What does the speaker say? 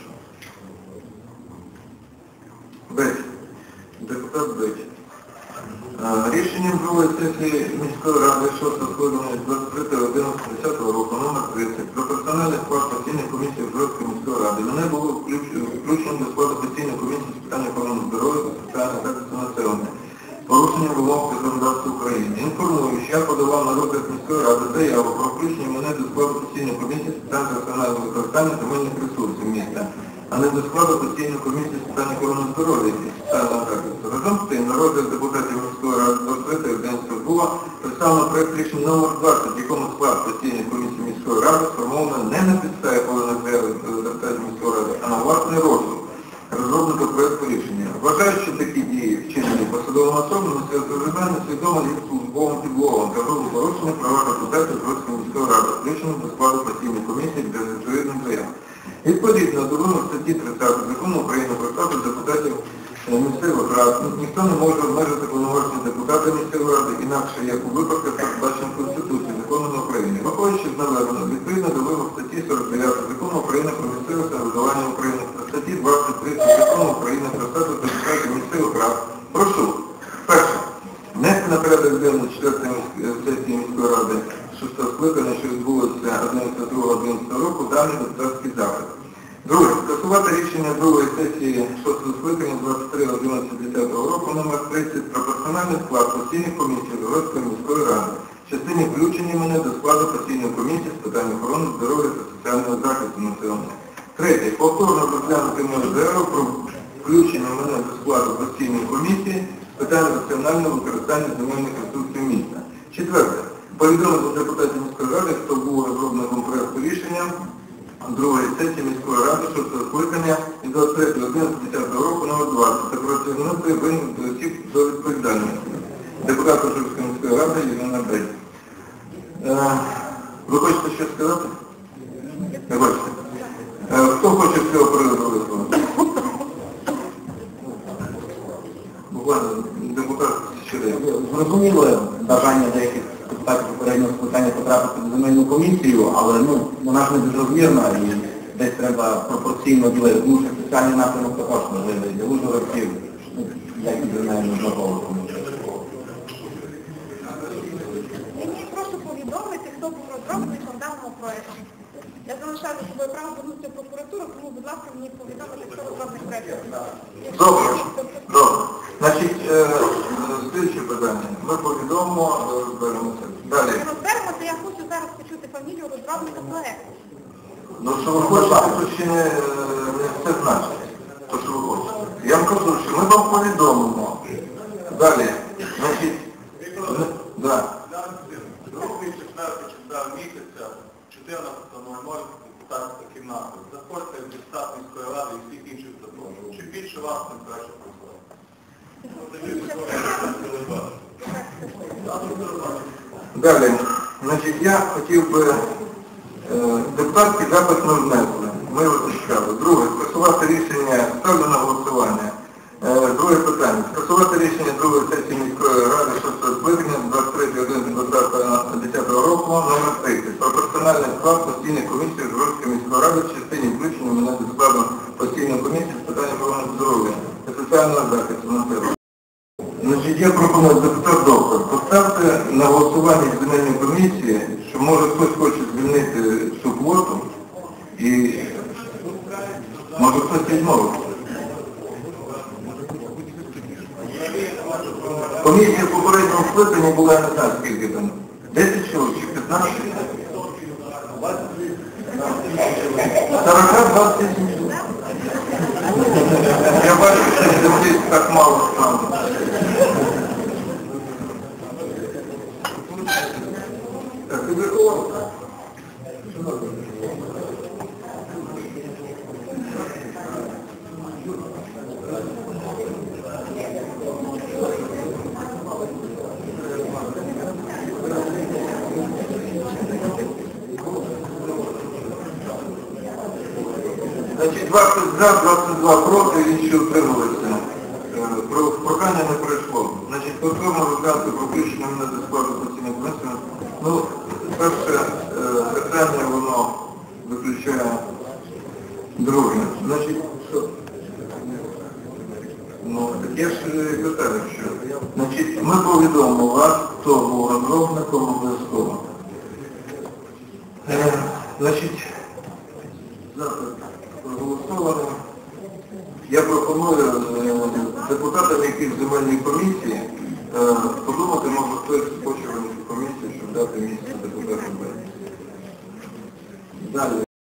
Що? Беч. Депутат Беч. Е, Рішенням другої сесії міської ради 6 скликання 23.11.10 року номер 30 про персональний склад постійної комісії Жорстської міської ради мене було включено до складу постійної комісії з питань охорони здоров'я та соціального захисту населення. Порушення законодавства України. Інформую, що я подавав на розгляд міської ради заяву про включення мене до складу постійної комісії з питань раціонального використання земельних ресурсів міста, а не до складу постійної комісії з питань охорони здоров'я і соціального захисту. Разом з тим, на розгляд депутатів міської ради 23 11 було представлено проект рішення номер 20, в якому склад постійної комісії міської ради сформовано не на підставі поданих заяви депутатів міської ради, а на власний розсуд розробника проєкту рішення. Вважаю, що такі дії, вчинені посадовим особам, на розглядання свідомо службовим підлогом та грубо порушення права депутатів Жорстської міської ради, включено до складу постійної комісії для відповідних заяв. Відповідно до вимог статті 30 закону України про статус депутатів місцевих рад, ніхто не може обмежити повноваження депутата місцевої ради інакше, як у випадках, передбачених Конституцією, законом України. Виходячи з наведеного, відповідно до вимог статті 49 закону України про місцеве самоврядування України та статті 23 закону України про статус депутатів місцевих рад, прошу, перше, внести на порядок денний 4 сесії міської ради 6 скликання, що відбулося 11.2.11 року, даний депутатський запит. Друге, скасувати рішення другої сесії 6 скликання 23.11.10 року номер 30 про персональний склад постійних комісій Городської міської ради, в частині включення мене до складу постійної комісії з питань охорони здоров'я та соціального захисту населення. Третє, повторно розглянути заяву про включення мене до складу постійної комісії питання раціонального використання земельних ресурсів міста. Четверте, повідомити депутатів міської ради, що було розроблено проєкту рішення другої сесії міської ради що це скликання від 23 11 року номер 20 та притягнути винних осіб до відповідальності. Депутат Журської міської ради Єлена Бей. Е, ви хочете щось сказати? Не хочете? Е, хто хоче з цього приводу висловити? Буквально депутат Щерей. Зрозуміло бажання деяких депутатів попереднього скликання потрапити в земельну комісію, але ну, вона ж не безрозмірна і десь треба пропорційно ділити. Тому що соціальний напрямок також можливий для ужгородців, ну, як і земельну одного комісію. Мені прошу повідомити, хто був розробником даного проєкту. Я залишаю за собою право звернутися в прокуратуру, тому, будь ласка, мені повідомити, хто розробник проєкту. Добре, добре. Значить, е, слідче питання. Ми повідомимо, розберемося. Далі. Розберемося, я хочу зараз почути фамілію розробника проєкту. Ну, що ви хочете, то ще не, не все значить. То, що ви хочете. Я вам кажу, що ми вам повідомимо. Далі. Значить, н- да. Другий, четвертий числа місяця, 14.00, депутатська кімната. Заходьте в депутат міської ради і всіх інших запрошую. Чим більше вас, тим краще. Далі. Значить, я хотів би е, депутатський запит ми внесли. Ми зачекали. Друге, скасувати рішення, ставлю на голосування. Е, друге питання. Скасувати рішення другої сесії міської ради 6 скликання 23.11.10 року номер 30 про персональний склад постійної комісії Жорстської міської ради в частині включення мене до складу постійної комісії з питань охорони здоров'я та соціального захисту населення. Я пропоную, депутат доктор, поставте на голосування земельної комісії, що може хтось хоче звільнити цю квоту і може хтось відмовити. Комісія в попередньому скликанні була, не знаю, скільки там, 10 чоловік чи 15? 40 27 чоловік. Я бачу, що землі так мало стало. Так, і Верховна. Значить, 20 за, 22 проти, інші утрималися. Е, Про прохання не пройшло. Значить, повторно розглянути про включення мене до складу постійної комісії. Ну, Друге, значить, що? Ну, таке ж е, питання, що, значить, ми повідомимо вас, хто був розробником обов'язково. Е, значить, запит проголосовано. Я пропоную е, депутатам, які в земельній комісії, е, подумати, може хтось хоче в комісію, щоб дати місце депутатам. Далі.